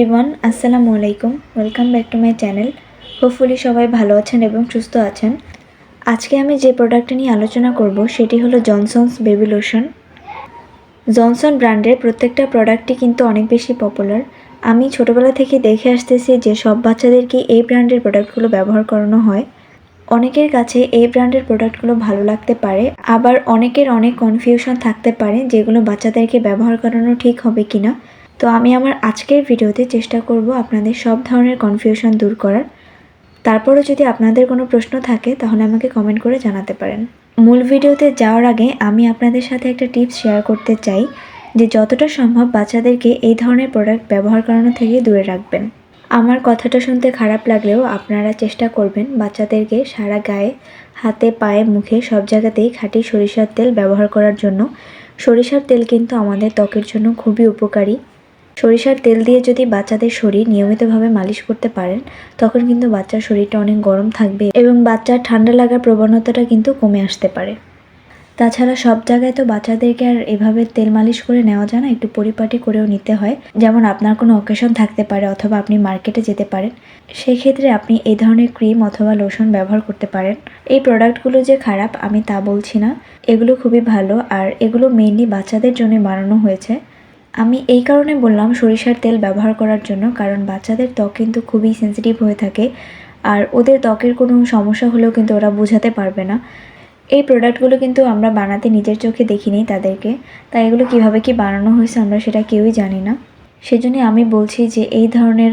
Everyone আসসালামু আলাইকুম। Welcome back to my channel hopefully সবাই ভালো আছেন এবং সুস্থ আছেন। আজকে আমি যে প্রোডাক্টটা নিয়ে আলোচনা করব, সেটি হলো জনসনস বেবি লোশন জনসন ব্র্যান্ডের প্রত্যেকটা প্রোডাক্টই কিন্তু অনেক বেশি পপুলার আমি ছোটোবেলা থেকে দেখে আসতেছি যে সব বাচ্চাদেরকে এই ব্র্যান্ডের প্রোডাক্টগুলো ব্যবহার করানো হয়। অনেকের কাছে এই ব্র্যান্ডের প্রোডাক্টগুলো ভালো লাগতে পারে। আবার অনেকের অনেক কনফিউশন থাকতে পারে যেগুলো বাচ্চাদেরকে ব্যবহার করানো ঠিক হবে কিনা। তো আমি আমার আজকের ভিডিওতে চেষ্টা করব আপনাদের সব ধরনের কনফিউশন দূর করার। তারপরও যদি আপনাদের কোনো প্রশ্ন থাকে, তাহলে আমাকে কমেন্ট করে জানাতে পারেন। মূল ভিডিওতে যাওয়ার আগে আমি আপনাদের সাথে একটা টিপস শেয়ার করতে চাই, যে যতটা সম্ভব বাচ্চাদেরকে এই ধরনের প্রোডাক্ট ব্যবহার করানো থেকে দূরে রাখবেন। আমার কথাটা শুনতে খারাপ লাগলেও আপনারা চেষ্টা করবেন বাচ্চাদেরকে সারা গায়ে, হাতে, পায়ে, মুখে সব জায়গাতেই খাঁটি সরিষার তেল ব্যবহার করার জন্য। সরিষার তেল কিন্তু আমাদের ত্বকের জন্য খুবই উপকারী। সরিষার তেল দিয়ে যদি বাচ্চাদের শরীর নিয়মিতভাবে মালিশ করতে পারেন, তখন কিন্তু বাচ্চার শরীরটা অনেক গরম থাকবে এবং বাচ্চার ঠান্ডা লাগার প্রবণতাটা কিন্তু কমে আসতে পারে। তাছাড়া সব জায়গায় তো বাচ্চাদেরকে আর এভাবে তেল মালিশ করে নেওয়া যায় না, একটু পরিপাটি করেও নিতে হয়। যেমন আপনার কোনো অকেশন থাকতে পারে অথবা আপনি মার্কেটে যেতে পারেন সেই ক্ষেত্রে আপনি এই ধরনের ক্রিম অথবা লোশন ব্যবহার করতে পারেন। এই প্রোডাক্টগুলো যে খারাপ, আমি তা বলছি না। এগুলো খুবই ভালো, আর এগুলো মেইনলি বাচ্চাদের জন্য বানানো হয়েছে। আমি এই কারণে বললাম সরিষার তেল ব্যবহার করার জন্য, কারণ বাচ্চাদের ত্বক কিন্তু খুবই সেন্সিটিভ হয়ে থাকে। আর ওদের ত্বকের কোনো সমস্যা হলেও কিন্তু ওরা বোঝাতে পারবে না। এই প্রোডাক্টগুলো কিন্তু আমরা বানাতে নিজের চোখে দেখিনি তাদেরকে। তাই এগুলো কীভাবে কি বানানো হয়েছে আমরা সেটা কেউই জানি না। সেজন্যই আমি বলছি যে এই ধরনের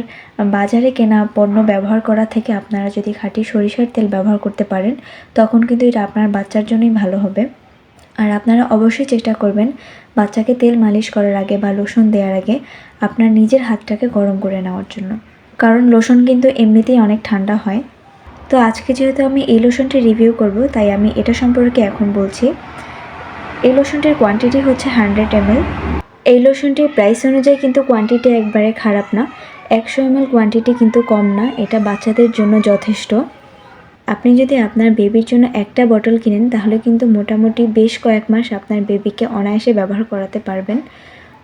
বাজারে কেনা পণ্য ব্যবহার করা থেকে আপনারা যদি খাঁটি সরিষার তেল ব্যবহার করতে পারেন, তখন কিন্তু এটা আপনার বাচ্চার জন্যই ভালো হবে। আর আপনারা অবশ্যই চেষ্টা করবেন বাচ্চাকে তেল মালিশ করার আগে বা লোশন দেওয়ার আগে আপনার নিজের হাতটাকে গরম করে নেওয়ার জন্য। কারণ লোশন কিন্তু এমনিতেই অনেক ঠান্ডা হয়। তো আজকে যেহেতু আমি এই লোশনটি রিভিউ করব, তাই আমি এটা সম্পর্কে এখন বলছি। এই লোশনটির কোয়ান্টিটি হচ্ছে হান্ড্রেড এমএল এই লোশনটির প্রাইস অনুযায়ী কিন্তু কোয়ান্টিটি একবারে খারাপ না। একশো এমএল কোয়ান্টিটি কিন্তু কম না। এটা বাচ্চাদের জন্য যথেষ্ট। আপনি যদি আপনার বেবির জন্য একটা বটল কিনেন, তাহলে কিন্তু মোটামুটি বেশ কয়েক মাস আপনার বেবিকে অনায়াসে ব্যবহার করাতে পারবেন।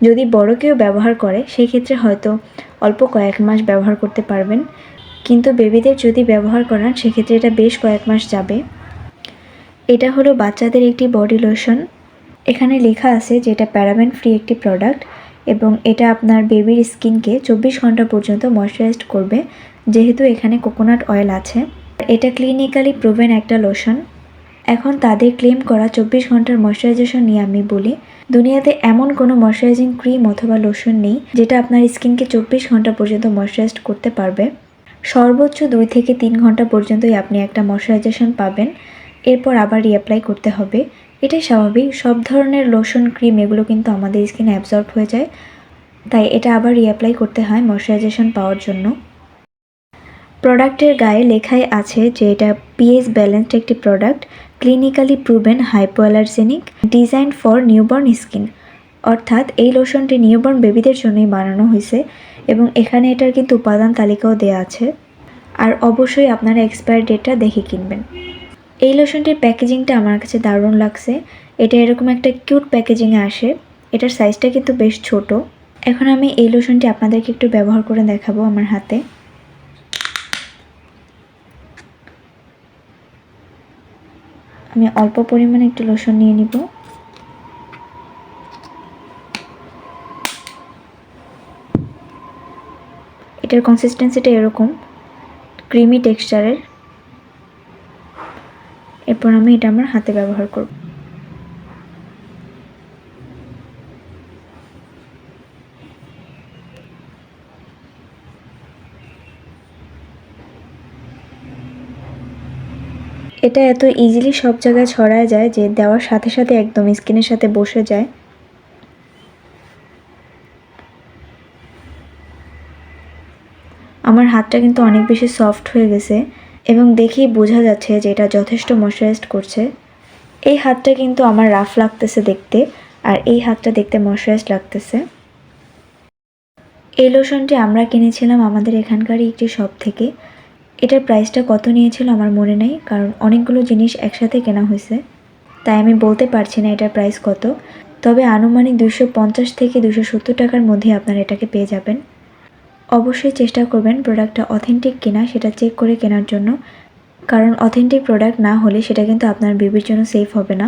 যদি বড় কেউ ব্যবহার করে সেই ক্ষেত্রে হয়তো অল্প কয়েক মাস ব্যবহার করতে পারবেন। কিন্তু বেবিদের যদি ব্যবহার করান, সেক্ষেত্রে এটা বেশ কয়েক মাস যাবে। এটা হলো বাচ্চাদের একটি বডি লোশন এখানে লেখা আছে যে এটা প্যারাবেন ফ্রি একটি প্রোডাক্ট এবং এটা আপনার বেবির স্কিনকে চব্বিশ ঘণ্টা পর্যন্ত ময়শ্চারাইজড করবে। যেহেতু এখানে কোকোনাট অয়েল আছে। এটা ক্লিনিক্যালি প্রুভেন একটা লোশন এখন তাদের ক্লেম করা চব্বিশ ঘণ্টার ময়শ্চারাইজেশন নিয়ে আমি বলি, দুনিয়াতে এমন কোনো ময়শ্চারাইজিং ক্রিম অথবা লোশন নেই, যেটা আপনার স্কিনকে চব্বিশ ঘণ্টা পর্যন্ত ময়শ্চারাইজ করতে পারবে। সর্বোচ্চ দুই থেকে তিন ঘণ্টা পর্যন্তই আপনি একটা ময়শ্চারাইজেশন পাবেন। এরপর আবার রিঅ্যাপ্লাই করতে হবে। এটাই স্বাভাবিক, সব ধরনের লোশন ক্রিম এগুলো কিন্তু আমাদের স্কিনে অ্যাবজর্ব হয়ে যায়। তাই এটা আবার রিঅ্যাপ্লাই করতে হয় ময়শ্চারাইজেশন পাওয়ার জন্য। প্রোডাক্টের গায়ে লেখাই আছে যে এটা পিএইচ ব্যালেন্সড একটি product, clinically proven hypoallergenic, design for newborn skin. অর্থাৎ এই লোশনটি নিউবর্ন বেবিদের জন্যই বানানো হয়েছে এবং এখানে এটার কিন্তু উপাদান তালিকাও দেওয়া আছে। আর অবশ্যই আপনারা এক্সপায়ার ডেটটা দেখে কিনবেন। এই লোশনটির প্যাকেজিংটা আমার কাছে দারুণ লাগছে। এটা এরকম একটা কিউট প্যাকেজিংয়ে আসে। এটার সাইজটা কিন্তু বেশ ছোট। এখন আমি এই লোশনটি আপনাদেরকে একটু ব্যবহার করে দেখাবো আমার হাতে। আমি অল্প পরিমাণে একটু লোশন নিয়ে নিব। এটার কনসিস্টেন্সিটা এরকম ক্রিমি টেক্সচারের এরপর আমি এটা আমার হাতে ব্যবহার করব। এটা এত ইজিলি সব জায়গায় ছড়ায় যায় যে দেওয়ার সাথে সাথে একদম স্কিনের সাথে বসে যায়। আমার হাতটা কিন্তু অনেক বেশি সফট হয়ে গেছে এবং দেখেই বোঝা যাচ্ছে যে এটা যথেষ্ট ময়শ্চারাইজড করছে। এই হাতটা কিন্তু আমার রাফ লাগতেছে দেখতে আর এই হাতটা দেখতে ময়শ্চারাইজড লাগতেছে। এই লোশনটি আমরা কিনেছিলাম আমাদের এখানকারই একটি শপ থেকে। এটার প্রাইসটা কত নিয়েছিল আমার মনে নেই, কারণ অনেকগুলো জিনিস একসাথে কেনা হয়েছে। তাই আমি বলতে পারছি না এটার প্রাইস কত। তবে আনুমানিক দুশো পঞ্চাশ থেকে দুশো সত্তর টাকার মধ্যে আপনারা এটাকে পেয়ে যাবেন। অবশ্যই চেষ্টা করবেন প্রোডাক্টটা অথেন্টিক কিনা, সেটা চেক করে কেনার জন্য। কারণ অথেন্টিক প্রোডাক্ট না হলে সেটা কিন্তু আপনার বেবির জন্য সেফ হবে না।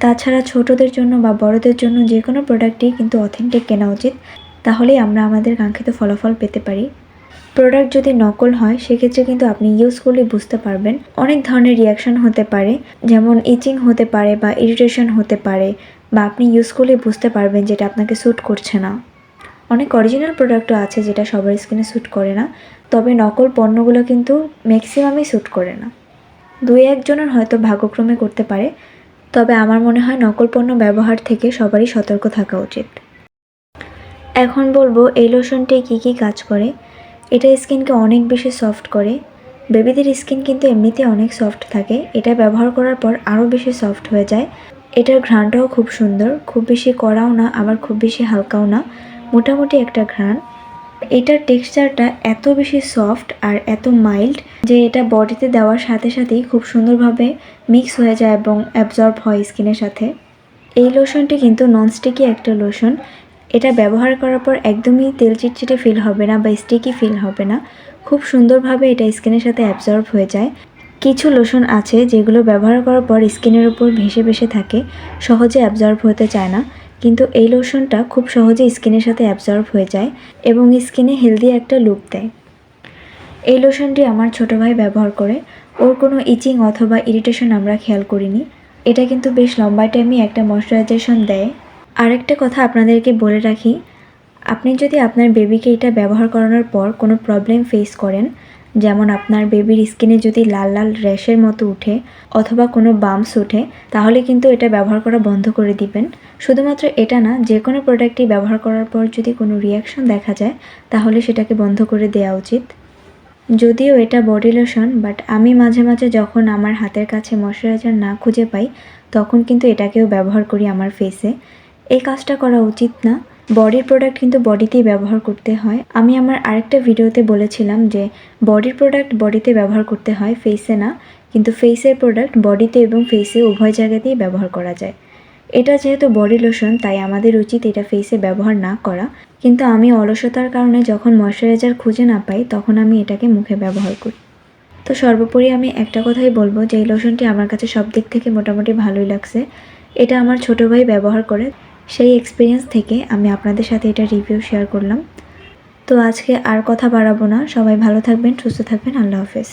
তাছাড়া ছোটদের জন্য বা বড়দের জন্য যে কোনো প্রোডাক্টই কিন্তু অথেন্টিক কেনা উচিত। তাহলেই আমরা আমাদের কাঙ্ক্ষিত ফলাফল পেতে পারি। প্রোডাক্ট যদি নকল হয়, সেক্ষেত্রে কিন্তু আপনি ইউজ করলে বুঝতে পারবেন। অনেক ধরনের রিয়াকশন হতে পারে, যেমন ইচিং হতে পারে বা ইরিটেশন হতে পারে, বা আপনি ইউজ করলে বুঝতে পারবেন যেটা আপনাকে স্যুট করছে না। অনেক অরিজিনাল প্রোডাক্টও আছে যেটা সবার স্কিনে স্যুট করে না, তবে নকল পণ্যগুলো কিন্তু ম্যাক্সিমামই স্যুট করে না। দুই একজনের হয়তো ভাগ্যক্রমে করতে পারে, তবে আমার মনে হয় নকল পণ্য ব্যবহার থেকে সবারই সতর্ক থাকা উচিত। এখন বলব, এই লোশনটি কী কী কাজ করে? এটা স্কিনকে অনেক বেশি সফট করে। বেবিদের স্কিন কিন্তু এমনিতে অনেক সফট থাকে। এটা ব্যবহার করার পর আরও বেশি সফট হয়ে যায়। এটার ঘ্রাণটাও খুব সুন্দর। খুব বেশি কড়াও না, আবার খুব বেশি হালকাও না। মোটামুটি একটা ঘ্রাণ। এটার টেক্সচারটা এত বেশি সফট আর এত মাইল্ড যে এটা বডিতে দেওয়ার সাথে সাথেই খুব সুন্দরভাবে মিক্স হয়ে যায় এবং অ্যাবজর্ব হয় স্কিনের সাথে। এই লোশনটি কিন্তু ননস্টিকি একটা লোশন। এটা ব্যবহার করার পর একদমই তেল চিটচিটে ফিল হবে না বা স্টিকি ফিল হবে না। খুব সুন্দরভাবে এটা স্কিনের সাথে অ্যাবজর্ব হয়ে যায়। কিছু লোশন আছে যেগুলো ব্যবহার করার পর স্কিনের উপর ভেসে ভেসে থাকে, সহজে অ্যাবজর্ব হতে চায় না। কিন্তু এই লোশনটা খুব সহজে স্কিনের সাথে অ্যাবজর্ব হয়ে যায় এবং স্কিনে হেলদি একটা লুক দেয়। এই লোশনটি আমার ছোটো ভাই ব্যবহার করে। ওর কোনো ইচিং অথবা ইরিটেশন আমরা খেয়াল করিনি। এটা কিন্তু বেশ লম্বা টাইমই একটা ময়শ্চারাইজেশন দেয়। আরেকটা কথা আপনাদেরকে বলে রাখি, আপনি যদি আপনার বেবিকে এটা ব্যবহার করানোর পর কোনো প্রবলেম ফেস করেন, যেমন আপনার বেবির স্কিনে যদি লাল লাল র্যাশের মতো উঠে অথবা কোনো বাম্পস ওঠে তাহলে কিন্তু এটা ব্যবহার করা বন্ধ করে দিবেন। শুধুমাত্র এটা না যে কোনো প্রোডাক্টই ব্যবহার করার পর যদি কোনো রিয়াকশন দেখা যায়, তাহলে সেটাকে বন্ধ করে দেওয়া উচিত। যদিও এটা বডি লোশন বাট আমি মাঝে মাঝে যখন আমার হাতের কাছে ময়শ্চারাইজার না খুঁজে পাই, তখন কিন্তু এটাকেও ব্যবহার করি আমার ফেসে এই কাজটা করা উচিত না। বডির প্রোডাক্ট কিন্তু বডিতেই ব্যবহার করতে হয়। আমি আমার আরেকটা ভিডিওতে বলেছিলাম যে, বডির প্রোডাক্ট বডিতে ব্যবহার করতে হয় ফেসে না, কিন্তু ফেসের প্রোডাক্ট বডিতে এবং ফেসে উভয় জায়গাতেই ব্যবহার করা যায়। এটা যেহেতু বডি লোশন তাই আমাদের উচিত এটা ফেসে ব্যবহার না করা। কিন্তু আমি অলসতার কারণে যখন ময়শ্চারাইজার খুঁজে না পাই, তখন আমি এটাকে মুখে ব্যবহার করি। তো সর্বোপরি আমি একটা কথাই বলব যে, এই লোশনটি আমার কাছে সব দিক থেকে মোটামুটি ভালোই লাগছে। এটা আমার ছোটো ভাই ব্যবহার করে। সেই এক্সপিরিয়েন্স থেকে আমি আপনাদের সাথে এটা রিভিউ শেয়ার করলাম। তো আজকে আর কথা বাড়াবো না। সবাই ভালো থাকবেন, সুস্থ থাকবেন। আল্লাহ হাফেজ।